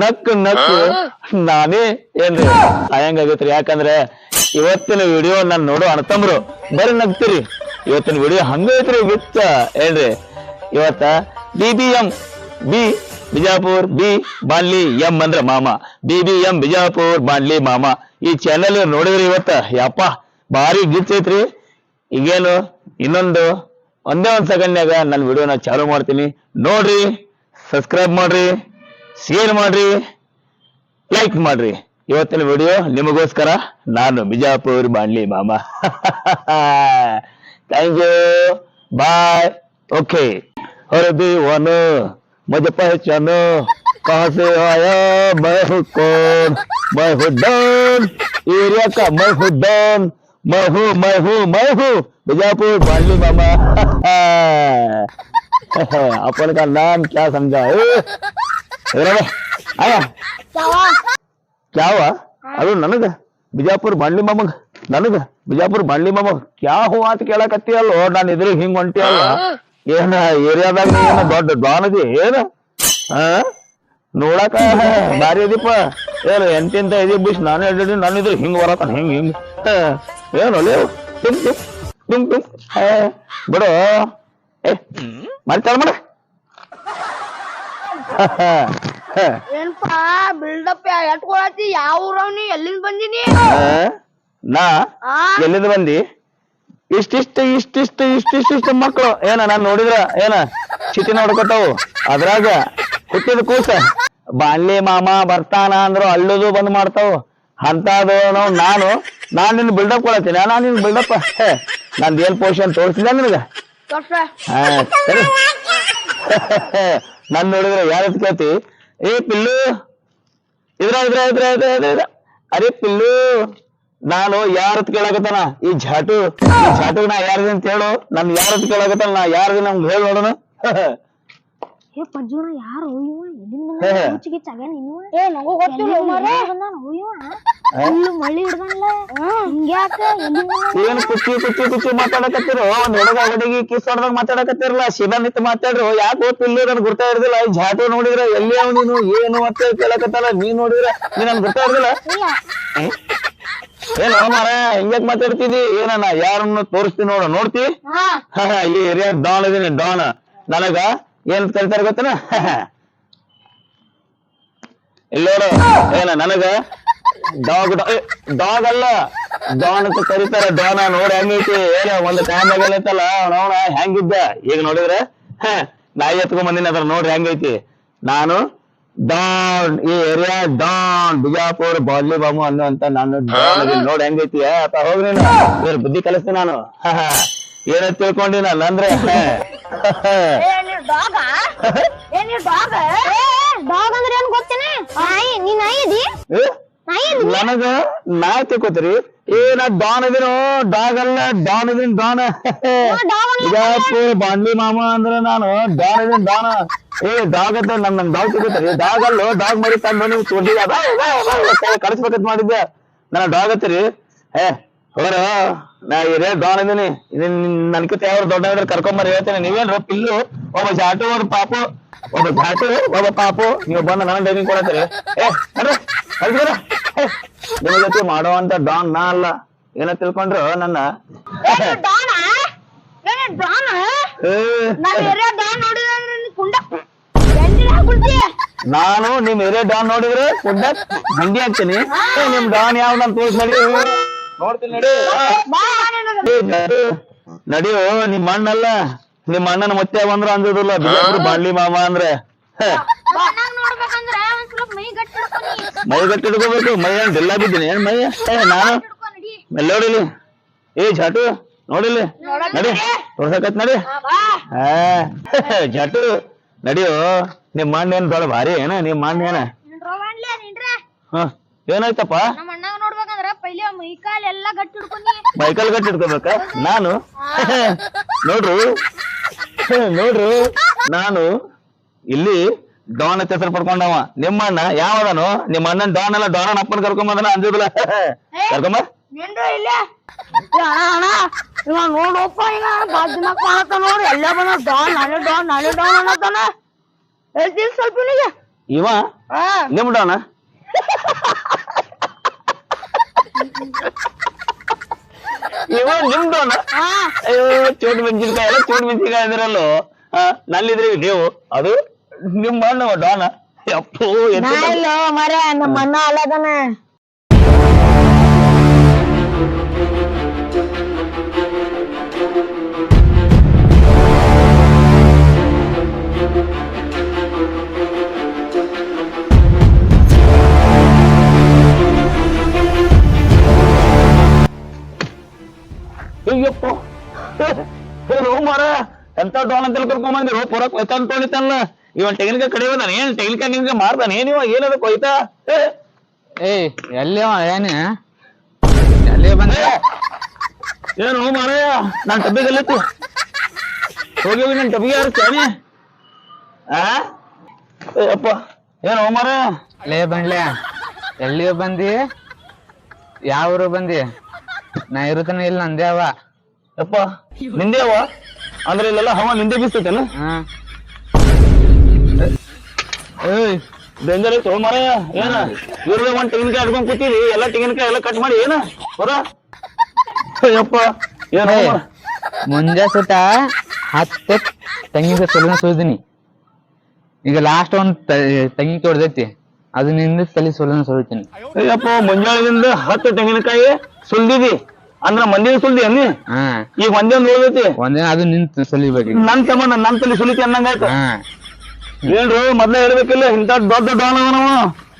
ನಕ್ಕು ನಕ್ಕು ನಾನೇ ಏನ್ರಿ? ಸಾಯಂಗಾಗೈತ್ರಿ ಯಾಕಂದ್ರೆ ಇವತ್ತಿನ ವಿಡಿಯೋ ನಾನ್ ನೋಡೋ ಅಣ್ತಂಬ್ರು ಬರೀ ನಗ್ತೀರಿ. ಇವತ್ತಿನ ವಿಡಿಯೋ ಹಂಗೈತ್ರಿ ವಿತ್ತ ಏನ್ರಿ? ಇವತ್ತ B B M B Bijapur B ಬಾನ್ಲಿ M ಅಂದ್ರ ಮಾಮ. ಬಿ ಬಿ ಎಂ ಬಿಜಾಪುರ್ ಬಾನ್ಲಿ ಮಾಮ. ಈ ಚಾನೆಲ್ ನೋಡಿದ್ರಿ ಇವತ್ತ? ಯಪ್ಪ ಭಾರಿ ಗಿಚ್ ಐತ್ರಿ. ಈಗೇನು ಇನ್ನೊಂದು ಒಂದೇ ಒಂದ್ ಸೆಕೆಂಡ್ನಾಗ ನನ್ನ ವಿಡಿಯೋನ ಚಾಲೂ ಮಾಡ್ತೀನಿ. ನೋಡ್ರಿ ಸಬ್ಸ್ಕ್ರೈಬ್ ಮಾಡ್ರಿ. ಶೇರ್ ಮಾಡ್ರಿ ಲೈಕ್ ಮಾಡ್ರಿ ಇವತ್ತಿನ ವಿಡಿಯೋ ನಿಮಗೋಸ್ಕರ ನಾನು ಬಿಜಾಪುರ್ ಬಾಣ್ಲಿ ಮಾಮ ಥ್ಯಾಂಕ್ ಯು ಬಾಯ್ ಓಕೆ अरे दीवानो मुझे पहचानो कहाँ से आया मैं हूँ कौन मैं हूँ डॉन एरिया का मैं हूँ डॉन मैं हूँ मैं हूँ मैं हूँ बीजापुर बाली मामा अपन का नाम क्या समझा ए? ಕ್ಯಾವ ಅದು ನನಗ. ಬಿಜಾಪುರ್ ಬಾಂಡ್ಲಿ ಮಾಮಗ. ನನಗ. ಬಿಜಾಪುರ್ ಬಾಂಡ್ಲಿ ಮಾಮಗ. ಕ್ಯಾ ಹೂ ಅಂತ ಕೇಳಕತ್ತಿಯಲ್ಲೋ? ನಾನು ಇದ್ರ ಹಿಂಗ್ ಹೊಂಟಿಯಲ್ಲ? ಏನ ಏರಿಯಾದಾಗ ಏನ ದೊಡ್ಡ ದ್ವಾನದಿ? ಏನ? ಹಾ? ನೋಡಾಕ ಬಾರಿ ಅದೀಪ ಏನ ಎಂತೆಂತ ಇದೀ ಬಿಸ್ ನಾನು ಹೇಳಿದ್ರಿ ನಾನು ಇದ್ರ ಹಿಂಗ್ ಬರತಾನ ಹಿಂಗ್ ಹಿಂಗ್. ಏನು ಅಲ್ಲೇ? ಟಿಮ್ ಟಿಮ್ ಬಿಡು. ಏ ಮರಿತಾಳ ಮಾಡ ಏನ್ಪಾ ಬಿಲ್ಡಪ್ ಎಟ್ಕೊಳತಿ? ಯಾವ ಊರವ್ನಿ? ಎಲ್ಲಿಂದ ಬಂದಿನಿ ನಾ? ಎಲ್ಲಿಂದ ಬಂದಿ? ಇಷ್ಟಿಷ್ಟ ಇಷ್ಟಿಷ್ಟ ಇಷ್ಟಿಷ್ಟ ಮಕ್ಕಳು ಏನ ನಾನ್ ನೋಡಿದ್ರ? ಏನ? ಚಿಟಿ ನೋಡ್ಕೊತಾವು ಅದ್ರಾಗ ಹುಟ್ಟಿದ ಕೂಸ. ಬಾಲ್ಯ ಮಾಮ ಬರ್ತಾನ ಅಂದ್ರು ಅಲ್ಲದು ಬಂದ್ ಮಾಡ್ತಾವು. ಅಂತದು ನಾನು. ನಾನ್ ನಿನ್ ಬಿಲ್ಡಪ್ ಕೊಡತ್ತೀನಿ. ನಾನು ನಿನ್ ಬಿಲ್ಡಪ್ ನಂದ್ ಏನ್ ಪೋಷನ್ ತೋರಿಸಿದ ನಿನಗ? ಹಾ ಸರಿ. ನನ್ ನೋಡಿದ್ರೆ ಯಾರ ಕೇಳ್ತಿ ಏ ಪಿಲ್ಲು ಇದ್ರ ಇದ್ರ ಇದ್ರ ಇದ್ರ ಇದ್ರ ಇದ್ರ ಅರೆ ಪಿಲ್ಲು ನಾನು ಯಾರ ಕೇಳಾಕತ್ತಾನ ಈ ಝಾಟು ಈ ಝಾಟು ನಾ ಯಾರ್ದು ಅಂತ ಹೇಳು ನನ್ ಯಾರ ಕೇಳಾಕತ್ತಾನ ನಾ ಯಾರ್ದು ನಮ್ಗೆ ಹೇಳಿ ನೋಡೋಣ ಏ ಪಜ್ಜುಣ ಯಾರು? ಇವ ಎಲ್ಲಿಂದ ಹೇ. ಹುಚ್ಚಿಗೆ ಚಗನ್ ಇವ ಏ ನಂಗೂ ಗೊತ್ತಿಲ್ಲ ಮಾರೇ ಬಂದಾನ ಇವ ಇಲ್ಲಿ ಮಳ್ಳಿ ಹಿಡ್ದಲ್ಲ ಹಿಂಗ್ಯಾಕ? ಏನ್ ಕುಚ್ಚಿ ಕುಚ್ಚಿ ಕುಚ್ಚಿ ಮಾತಾಡಕತ್ತಿರೋ? ಒಂದ್ ಹುಡುಗ ಹುಡುಗಿ ಕಿಸ್ ಹೊಡ್ದಾಗ ಮಾತಾಡಕತ್ತಿರಲ್ಲ? ಶಿವ ನಿಂತ ಮಾತಾಡ್ರು. ಯಾಕೆ ಗೊತ್ತಿಲ್ಲ ನನ್ ಗುರ್ತಾ ಇರ್ದಿಲ್ಲ. ಈ ಝಾಟು ನೋಡಿದ್ರೆ ಎಲ್ಲಿ ಅವ್ ನೀನು ಏನು ಅಂತ ಕೇಳಕತ್ತಲ್ಲ ನೀನ್ ನೋಡಿದ್ರ ನೀ ನನ್ ಗುರ್ತಾ ಇರ್ದಿಲ್ಲ. ಏ? ಏನೋ ಮಾರ ಹಿಂಗ್ಯಾಕ್ ಮಾತಾಡ್ತಿದಿ ಏನಣ್ಣ ಯಾರನ್ನು ತೋರಿಸ್ತೀನಿ ನೋಡು. ನೋಡ್ತಿ? ಹಾ. ಹ, ಹ, ಈ ಏರಿಯಾ ಡಾನ್ ಇದೀನಿ ಡಾನ್. ನನಗ ಏನ್ ಕರಿತಾರ ಗೊತ್ತನ? ಇಲ್ಲೋಡು ಏನ ನನಗ? ಡಾಗ್ ಡಾಗ್ ಅಲ್ಲ ಡಾನ್ ಅಂತ ಕರಿತಾರ ಡಾನ ನೋಡಿ ಹೆಂಗೈತಿ ಏನ ಒಂದ್ ಟೈಮ್ ಆಗಲ್ಲ ನೋಡ ಹೆಂಗಿದ್ದ? ಈಗ ನೋಡಿದ್ರೆ ಹ, ನಾಯಿ ಎತ್ಕೊಂಡ್ ಬಂದಿನ ಅದ್ರ ನೋಡ್ರಿ ಹೆಂಗೈತಿ. ನಾನು ಡಾನ್ ಈ ಏರಿಯಾ ಡಾನ್ ಬಿಜಾಪುರ್ ಬಾಡ್ಲಿ ಬಾಮು ಅನ್ನುವಂತ ನಾನು. ನೋಡ್ ಹೆಂಗೈತಿ ಅಪ್ಪ ಹೋಗ್ರಿ ಬುದ್ಧಿ ಕಲಿಸ್ತೀನಿ ನಾನು. ಏನಂತ ತಿಳ್ಕೊಂಡಿ ನಾನು ಅಂದ್ರೆ ಡಾಗ? ಏ ನೀವ್ ಡಾಗ? ಡಾಗ್ ಅಂದ್ರೆ ಏನ್ ಗೊತ್ತೇನೆ? ನಾಯಿ ನೀ ನಾಯಿ ಅದಿ? ನಾಯಿ ನನಗ ನಾಯಿ ತಿಳ್ಕೊತೀರಿ? ಏ ನಾ ಡಾನ್ ಇದೀನೋ? ಡಾಗ್ ಅಲ್ಲ ಡಾನ್ ಇದೀನಿ ಡಾನ್. ಬಿಜಾಪುರ್ ಬಾಂಡ್ಲಿ ಮಾಮ ಅಂದ್ರ ನಾನು. ಡಾನ್ ಇದೀನಿ ಡಾನ್. ಏ ಡಾಗ್ ಅಂತ ನನ್ ನನ್ ಡಾಗ್ ತಿಳ್ಕೊತೀರಿ? ಡಾಗ್ ಅಲ್ಲೋ ಡಾಗ್ ಮರಿ ತಂದು ನೀವು ಚೋಟಿ ಕಳಿಸ್ಬೇಕಂತ ಮಾಡಿದ್ದೆ. ನನ್ನ ಡಾಗ್ ಹತ್ತಿರಿ ಏ ಹೋರ ನಾ ಹಿರಿಯ ಡಾನ್ ಇದೀನಿ. ಇದನ್ ನನ್ಕಿತ ಯಾವ ದೊಡ್ಡ ಕರ್ಕೊಂಬರ್ ಹೇಳ್ತೇನೆ. ನೀವೇನ್ರ ಪಿಲ್ಲು ಒಬ್ಬ ಜಾಟು ಒಬ್ಬ ಪಾಪು ಒಬ್ಬ ಜಾಟು ಒಬ್ಬ ಪಾಪು. ನೀವು ಬಂದು ನನ್ನ ಡೈನಿಂಗ್ ಕೊಡತ್ತೀರಿ. ಏ ನಡ್ರಿ ಕಳ್ಸ್ಬಿಡ. ಏ, ನಿಮ್ ಜೊತೆ ಮಾಡುವಂತ ಡಾನ್ ನಾ ಅಲ್ಲ. ಏನ ತಿಳ್ಕೊಂಡ್ರು ನನ್ನ. ನಿನ್ ನಿಮ್ ಹಿರಿಯ ಡಾನ್ ನೋಡಿದ್ರೆ ಕುಂಡ. ಹಂಗೆ ಹಾಕ್ತೀನಿ ನಿಮ್ ಡಾನ್ ಯಾವ ನಾನು ತೋರಿಸ್ ನಡಿ. ನೋಡ್ತೀನಿ ನಡಿ. ನಡಿಯೋ ನಿಮ್ ಅಣ್ಣಲ್ಲ ನಿಮ್ ಅಣ್ಣನ ಮತ್ತೆ ಬಂದ್ರ ಅಂದಿದ್ರಲ್ಲ ಬಿಜಾಪುರ ಬಾಂಡ್ಲಿ ಮಾಮ ಅಂದ್ರೆ. ಹೇ, ಚೆನ್ನಾಗ್ ನೋಡ್ಬೇಕಂದ್ರ ಒಂದ್ ಸ್ವಲ್ಪ ಮೈ ಗಟ್ಟಿ ಹಿಡ್ಕೊ ನೀ. ಮೈ ಗಟ್ಟಿ ಹಿಡ್ಕೋಬೇಕು ಮೈ ಏನ್ ಡಿಲ್ಲ ಬಿದ್ದೀನಿ ಏನ್ ಮೈ? ಏ ನಾನು? ಎಲ್ಲೋಡಿಲಿ ಏ ಝಾಟು ನೋಡಿಲಿ? ನಡಿ ತೋರ್ಸಕತ್ ನಡಿ. ಹಾ. ಜಟು ನಡಿಯೋ ನಿಮ್ ಮಣ್ಣ ಏನ್ ದೊಡ್ಡ ಭಾರಿ ಏನ ನಿಮ್ ಮಣ್ಣ ಏನ. ಹ ಏನಾಯ್ತಪ್ಪ? ಪೈಲೆ ಮೈ ಕಾಲ್ ಎಲ್ಲಾ ಗಟ್ಟಿ ಹಿಡ್ಕೊಂಡಿ ಮೈಕಲ್ ಗಟ್ಟಿ ಇಟ್ಕೋಬೇಕ ನಾನು ನೋಡ್ರು? ನೋಡ್ರು? ನಾನು ಇಲ್ಲಿ ಡಾನ್ ಅಂತ ಹೆಸರು ಪಡ್ಕೊಂಡವ. ನಿಮ್ಮ ಅಣ್ಣ ಯಾವದನು? ನಿಮ್ಮ ಅಣ್ಣನ್ ಡಾನ್ ಅಲ್ಲ ಡಾನ್ ಅಪ್ಪನ ಕರ್ಕೊಂಬಂದನ ಅಂದಿದ್ಲ ಕರ್ಕೊಂಬ. ಇಲ್ಲೇ? ಏ ಅಣ್ಣ ಅಣ್ಣ ಇವ ನೋಡಪ್ಪ ಈಗ ಬಾಜು ದಿನ ಮಾಡತ್ತ ನೋಡು. ಎಲ್ಲ ಡಾನ್ ನಾನೇ ಡಾನ್ ಡಾನ್ ಅನ್ನತಾನ. ಹೇಳ್ತೀನಿ ಸ್ವಲ್ಪ ಇವ? ಹಾ. ನಿಮ್ ಡಾನ? ಇವ ನಿಮ್ ಡಾನ ಹಾ. ಅಯ್ಯೋ ಚೋಟ್ ಮೆಣಸಿನ್ಕಾಯಿ ಅಲ್ಲ ಚೋಟ್ ಮೆಣಸಿನ್ಕಾಯಿ ಅಂದ್ರಲ್ಲ. ನಲ್ಲಿದ್ರಿ ನೀವು? ಅದು? ನಿಮ್ಮ ಅಣ್ಣ ಡಾನ? ಇಲ್ಲ ಮರ ನಮ್ಮ ಅಣ್ಣ ಅಲ್ಲದಾನ. ಡಾನ್ ಅಂತ ಕೊಯ್ತ ಎತ್ತನ್ ತೊಳಿತಲ್ಲ ಇವನ್ ತೆಗಿನ್ಕಾಯಿ ಕಡಿಯೋದಾನ ಏನ್ ಟೆಕ್ನಿಕ ನಿಮ್ಗೆ ಮಾಡ್ದಾನ ಏನಿವ ಏನದ ಕೊಯ್ತಾ? ಏಯ್ ಎಲ್ಲಿ ಅವ ಏನ? ಎಲ್ಲಿ ಬಂದ? ಏನು ಮಾರಾಯ ನಾನ್ ಟಬ್ಬಿಗೆ ಹೋಗಿ ಹೋಗಿ ನನ್ ಟಬ್ಬಿಗೆ ಯಾರು ಚಾಣಿ ಆ? ಅಪ್ಪ ಏನು ಮಾರಾಯ? ಲೇ ಬಂಡ್ಲೆ ಎಲ್ಲಿ ಬಂದಿ? ಯಾವ ಊರು ಬಂದಿ? ನಾ ಇರುತ್ತಾನೆ ಇಲ್ಲ ನಂದೇ ಅವ. ಯಪ್ಪ ನಿಂದೆ ಅವ? ಅಂದ್ರೆ ಇಲ್ಲೆಲ್ಲ ಹವ ನಿಂದೆ ಬೀಸ್ತೈತೇನ? ಏಯ್ ಡೇಂಜರ್ ಐತೆ ಮಾರಾಯ. ಏನ? ಇವ್ರಿಗೆ ಒಂದ್ ತೆಂಗಿನಕಾಯಿ ಅಡ್ಕೊಂಡ್ ಕೂತೀರಿ? ಎಲ್ಲ ತೆಂಗಿನಕಾಯಿ ಎಲ್ಲ ಕಟ್ ಮಾಡಿ ಏನ? ಹೊರ. ಯಪ್ಪ ಏನ ಮುಂಜ ಸುತ್ತ ಹತ್ತೆ ತೆಂಗಿನಕಾಯಿ ಸುಲಿನ ಸುಲ್ದಿನಿ ಈಗ ಲಾಸ್ಟ್ ಒಂದ್ ತೆಂಗಿನಕಾಯಿ ಹೊಡೆದೈತಿ ಅದನ್ನಿಂದ ನಿಂದ ತಲೆ ಸುಲಿನ ಸುಲ್ತೀನಿ ಅಯ್ಯಪ್ಪ ಮುಂಜಾನೆಯಿಂದ ಹತ್ತು ತೆಂಗಿನಕಾಯಿ ಸುಲ್ದಿದಿ. ಅಂದ್ರ ಮಂದಿನ ಸುಲ್ದಿ ಅನ್ನಿ ಈಗ ಒಂದೇ ಒಂದ್ ಒಂದೇ ಒಂದಿನ ಅದು ನಿಂತ ಸುಲಿಬೇಕು ಈಗ. ನನ್ ತಮ್ಮ ನನ್ ತಲೆ ಸುಲಿತಿ ಅನ್ನಂಗಾಯ್ತು ಹಾ. ಏನ್ರು ಮೊದ್ಲೇ ಹೇಳ್ಬೇಕಿಲ್ಲ ಇಂತ ದೊಡ್ಡ ಡಾನ್ ಅವನವ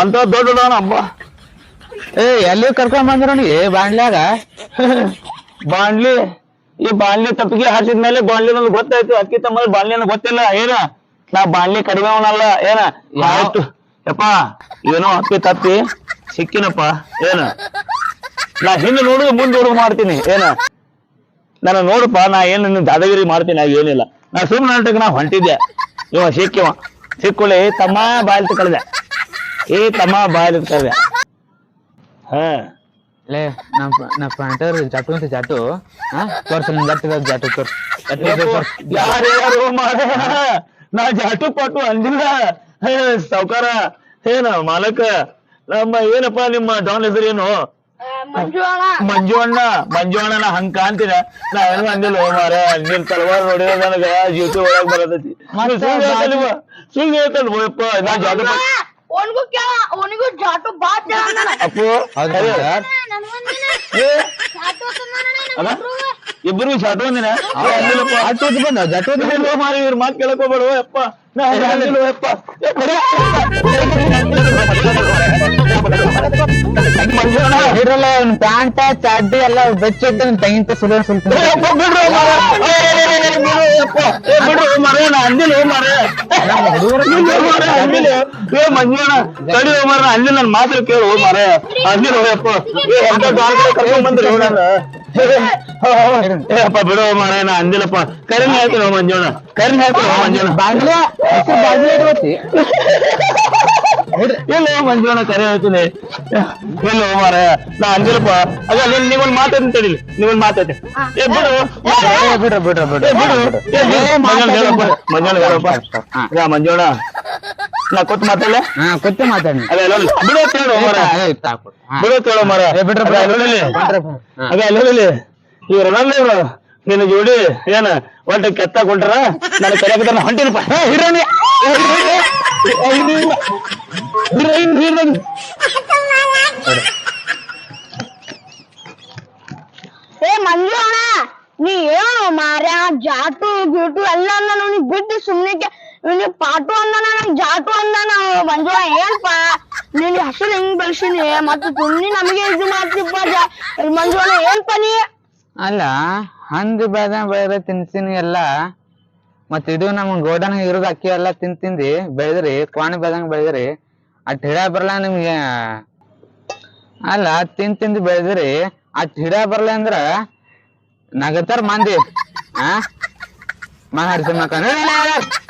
ಅಂತ ದೊಡ್ಡ ಡಾನ್ ಅಬ್ಬ. ಏ ಎಲ್ಲಿ ಕರ್ಕೊಂಡ್ ಬಂದ್ರ ನೀ? ಬಾಂಡ್ಲ್ಯಾಗ ಬಾಂಡ್ಲಿ ಈ ಬಾಂಡ್ಲಿ ತಪ್ಪಿಗೆ ಹಾಸಿದ್ಮೇಲೆ ಬಾಂಡ್ಲಿ ನನಗೆ ಗೊತ್ತಾಯ್ತು. ಅಕ್ಕಿ ತಮ್ಮ ಬಾಂಡ್ಲಿ ನನಗೆ ಗೊತ್ತಿಲ್ಲ. ಏನ? ನಾ ಬಾಂಡ್ಲಿ ಕಡಿಮೆ ಅವನಲ್ಲ. ಏನ? ಆಯ್ತು. ಯಪ್ಪ ಏನೋ ಅಪ್ಪಿ ತಪ್ಪಿ ಸಿಕ್ಕಿನಪ್ಪ. ಏನ? ನಾ ಹಿಂದೆ ನೋಡುದು ಮುಂದೆ ನೋಡುದು ಮಾಡ್ತೀನಿ ಏನ? ನಾನು ನೋಡಪ್ಪ ನಾ ಏನು ನಿನ್ನ ದಾದಾಗಿರಿ ಮಾಡ್ತೀನಿ ಆಗ ಏನಿಲ್ಲ. ನಾ ಸುಮ್ಮನೆ ನಾಟಕ ನಾ ಹೊಂಟಿದ್ದೆ. ಇವ ಸಿಕ್ಕಿವ ಸಿಕ್ಕೊಳ್ಳಿ ತಮ್ಮ ಬಾಯಲ್ಲಿ ಕಳೆದೆ. ಏ ತಮ್ಮ ಬಾಯಲ್ಲಿ ಕಳೆದೆ. ಹಾ. ಲೇ ನಮ್ಮ ನಮ್ಮ ಪ್ಯಾಂಟರ್ ಜಾಟು ಅಂತ ಜಾಟು ಹಾ ತೋರ್ಸ ತೋರ್ಸ್. ನಾ ಜಾಟು ಪಾಟು ಅಂದಿಲ್ಲ. ಹೇ ಸಾವ್ಕಾರ ಏನ ಮಾಲಕ. ನಮ್ಮ ಏನಪ್ಪ ನಿಮ್ಮ ಡಾನ್ ಹೆಸರೇನು? ಮಂಜು ಅಣ್ಣ ಮಂಜು ಅಣ್ಣ ಮಂಜು ಅಣ್ಣ ನಾ ಹಂಗ ಕಾಣ್ತೀನ ನಾ ಏನು ಅಂದಿಲ್ಲ ಮಾರ ನಿನ್ ತಲವಾರ್ ನೋಡಿದ್ರೆ ನನಗ ಜೀವತಿ ಒಳಗ್ ಬರತೈತಿ ಸುಳ್ಳು ಹೇಳ್ತಾನ ಹೋಯಪ್ಪ ನಾ ಜಾಟು ಪಾಟು ಅವನಿಗೂ ಕೇಳ ಅವನಿಗೂ ಜಾಟು ಬಾ ಕೇಳ ಅಪ್ಪು ಹೌದು ಅರೆ, ಸರ್ ಏ, ಜಾಟು ಅಲ್ಲ ಇಬ್ಬರು ಜಾಟು ಅಂದಿನ ಜಾಟು ಇದು ಬಂದ ಜಾಟು ಇದು ಬಂದ. ಮಾರಿ ಇವ್ರ ಮಾತು ಕೇಳಕ್ ಹೋಗ್ಬೇಡ ಯಪ್ಪ ನಾ ಅಂದಿಲ್ಲ ಯಪ್ಪ ಮಂಜು ಅವ್ನ ಪ್ಯಾಂಟ ಚಡ್ಡಿ ಎಲ್ಲ ಬೆಚ್ಚಿಟ್ಟು ತೆಂಗಿನ ಸುಲಭ ಸ್ವಲ್ಪ ಅಲ್ಲಿ ನನ್ ಮಾತ್ರ ಕೇಳು ಮಾರ ಅಂದಿಲ್ಲ ಹೋಯಪ್ಪ ಕರ್ಕೊಂಡ್ ಬಂದ್ರಿ ಏಪ್ಪ ಬಿಡು ಮಾರ ನಾ ಅಂದಿಲ್ಲಪ್ಪ. ಕರಿನ ಹೇಳ್ತೀನಿ ಮಂಜೋಣ ಕರಿನ ಹೇಳ್ತೀನಿ ಮಂಜೋಣ ಬಾಗ್ಲ ಹೆಸ್ರು ಬಾಗ್ಲ ಇಟ್ಕೋತಿ ಇಲ್ಲ ಮಂಜೋಣ ಕರೆ ಹೇಳ್ತೀನಿ. ಇಲ್ಲ ಮಾರ ನಾ ಅಂದಿಲ್ಲಪ್ಪ. ಅದ ನೀವೊಂದ್ ಮಾತಾಡ್ತೀನಿ ತಡಿಲಿ ನೀವೊಂದ್ ಮಾತಾಡಿ ಏ ಬಿಡು. ಬಿಡ್ರ ಬಿಡ್ರ ಬಿಡ್ರಿ ಬಿಡು. ಏ, ಬಿಡು. ಏ, ಮಂಜೋಣ ಹೇಳಪ್ಪ. ಮಂಜೋಣ ಹೇಳಪ್ಪ. ಯಾ ಮಂಜೋಣ ನಾ ಕೊಟ್ಟು ಮಾತಾಡ್ಲೆ? ಹಾ ಕೊತ್ತೆ ಮಾತಾಡಿ ಅದೇ ಅಲ್ಲ ಬಿಡು ಅಂತ ಮರ. ಬಿಡು. ಅಂತ ಹೇಳು ಮರ. ಏ, ಬಿಡ್ರಿ, ಅದೇ ಬಿಡ್ರಿ. ಇವ್ರಲ್ಲ ಅಲ್ಲೋಡಿಲಿ. ಇವ್ರು ನನ್ನ ನಿನ್ನ ಜೋಡಿ ಏನ ಒಟ್ಟ ಕೆತ್ತ ಕೊಟ್ರ ನನ್ನ ಕರೆಯಕತ್ತಾನ ಹೊಂಟಿನಪ್ಪ ಏ, ಹಿರೋಣಿ. ಏ, ಮಂಜು ಅಣ್ಣ ನೀ. ಏನು ಮಾರ್ಯ? ಜಾಟು ಗೀಟು ಎಲ್ಲ ನನಗೆ ಬಿಟ್ಟು ಸುಮ್ನೆ ಇವನಿಗೆ ಪಾಟು ಅಂದಾನ ನಂಗೆ ಜಾಟು ಅಂದಾನ ಅವ ಮಂಜು ಅಣ್ಣ ಏನಪ್ಪ ನಿನ್ ಹೆಸರು ಹೆಂಗ್ ಬೆಳ್ಸಿನಿ, ಮತ್ತೆ ತುಂಬಿ ನಮಗೆ ಇದು ಮಾಡ್ತಿಪ್ಪ ಮಂಜುಳ ಏನಪ್ಪ ನೀ. ಅಲ್ಲ, ಹಂದಿ ಬೆಳೆದ ಬೆಳೆದ ತಿನ್ಸಿನಿ ಎಲ್ಲ. ಮತ್ ಇದು ನಮ್ ಗೋಡನ್ ಇರೋದ್ ಅಕ್ಕಿ ಎಲ್ಲ ತಿನ್ ತಿಂದಿ, ಬೆಳೆದ್ರಿ, ಕ್ವಾಣಿ ಬೆಳ್ದಂಗ್ ಬೆಳೆದ್ರಿ. ಅಟ್ ಹಿಡ ಬರಲ್ಲ ನಿಮ್ಗೆ? ಅಲ್ಲ, ತಿನ್ ತಿಂದ್ ಬೆಳೆದ್ರಿ. ಅಟ್ ಹಿಡ ಬರಲ್ಲ ಅಂದ್ರ, ನಗತಾರ ಮಂದಿ, ಆ? ಮಾತಾಡ್ಸಿ ಮಕ್ಕ